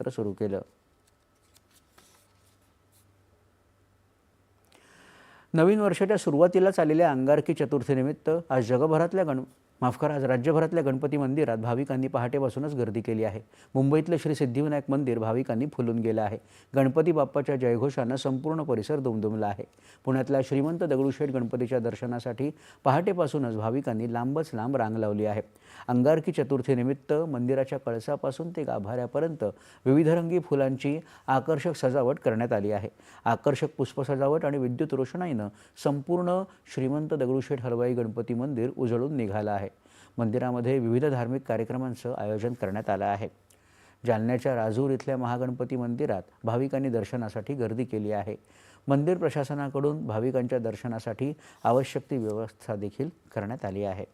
पत्र सुरू केलं. नवीन वर्षाच्या सुरुवातीला चाललेल्या अंगारकी चतुर्थीनिमित्त आज जगभरातल्या गण माफ करा आज राज्यभरातल्या गणपती मंदिरात भाविकांनी पहाटेपासूनच गर्दी केली आहे. मुंबईतलं श्री सिद्धिविनायक मंदिर भाविकांनी फुलून गेलं आहे. गणपती बाप्पाच्या जयघोषानं संपूर्ण परिसर दुमदुमला आहे. पुण्यातल्या श्रीमंत दगडूशेठ गणपतीच्या दर्शनासाठी पहाटेपासूनच भाविकांनी लांबच लांब रांग लावली आहे. अंगारकी चतुर्थीनिमित्त मंदिराच्या कळसापासून ते गाभाऱ्यापर्यंत विविधरंगी फुलांची आकर्षक सजावट करण्यात आली आहे. आकर्षक पुष्प सजावट आणि विद्युत रोषणाईनं संपूर्ण श्रीमंत दगडूशेठ हलवाई गणपती मंदिर उजळून निघालं आहे. मंदिरामध्ये विविध धार्मिक कार्यक्रमांचं आयोजन करण्यात आलं आहे. जालन्याच्या राजूर इथल्या महागणपती मंदिरात भाविकांनी दर्शनासाठी गर्दी केली आहे. मंदिर प्रशासनाकडून भाविकांच्या दर्शनासाठी आवश्यक ती व्यवस्था देखील करण्यात आली आहे.